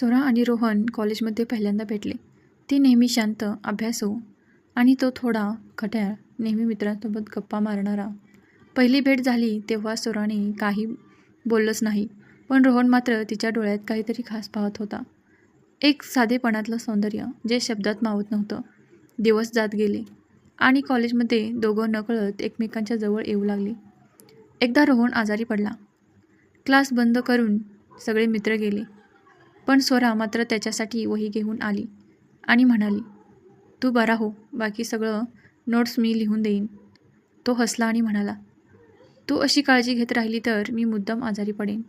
सोरा आणि रोहन कॉलेजमध्ये पहिल्यांदा भेटले. ती नेहमी शांत अभ्यासू आणि तो थोडा खट्याळ नेहमी मित्रांसोबत गप्पा मारणारा. पहिली भेट झाली तेव्हा सोराने काही बोललंच नाही पण रोहन मात्र तिच्या डोळ्यात काहीतरी खास पाहत होता. एक साधेपणातलं सौंदर्य जे शब्दात मावत नव्हतं. दिवस जात गेले आणि कॉलेजमध्ये दोघं नकळत एकमेकांच्या जवळ येऊ लागली. एकदा रोहन आजारी पडला. क्लास बंद करून सगळे मित्र गेले. पण स्वरा मात्र त्याच्यासाठी वही घेऊन आली आणि म्हणाली तू बरा हो बाकी सगळं नोट्स मी लिहून देईन. तो हसला आणि म्हणाला तू अशी काळजी घेत राहिली तर मी मुद्दाम आजारी पडेन.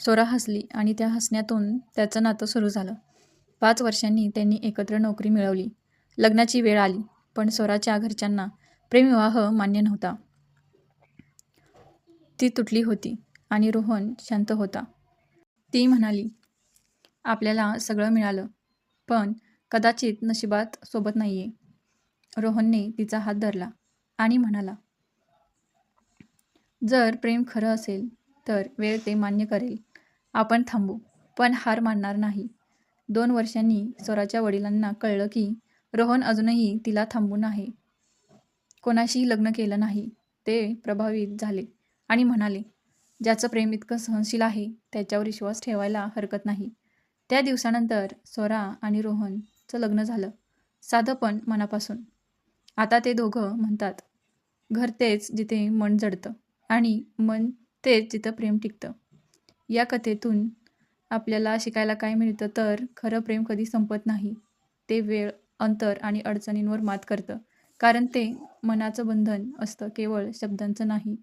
स्वरा हसली आणि त्या हसण्यातून त्याचं नातं सुरू झालं. पाच वर्षांनी त्यांनी एकत्र नोकरी मिळवली. लग्नाची वेळ आली पण स्वराच्या घरच्यांना प्रेमविवाह मान्य नव्हता. ती तुटली होती आणि रोहन शांत होता. ती म्हणाली आपल्याला सगळं मिळालं. पण कदाचित नशिबात सोबत नाही आहे रोहनने तिचा हात धरला आणि म्हणाला जर प्रेम खरं असेल तर वेळ ते मान्य करेल. आपण थांबू पण हार मानणार नाही. दोन वर्षांनी स्वराच्या वडिलांना कळलं की रोहन अजूनही तिला थांबून आहे. कोणाशीही लग्न केलं नाही ते प्रभावित झाले आणि म्हणाले ज्याचं प्रेम इतकं सहनशील आहे त्याच्यावर विश्वास ठेवायला हरकत नाही. त्या दिवसानंतर स्वरा आणि रोहनचं लग्न झालं साधं पण मनापासून. आता ते दोघं म्हणतात घर तेच जिथे मन जडतं आणि मन तेच जिथं प्रेम टिकतं. या कथेतून आपल्याला शिकायला काय मिळतं तर खरं प्रेम कधी संपत नाही ते वेळ अंतर आणि अडचणींवर मात करतं. कारण ते मनाचं बंधन असतं केवळ शब्दांचं नाही.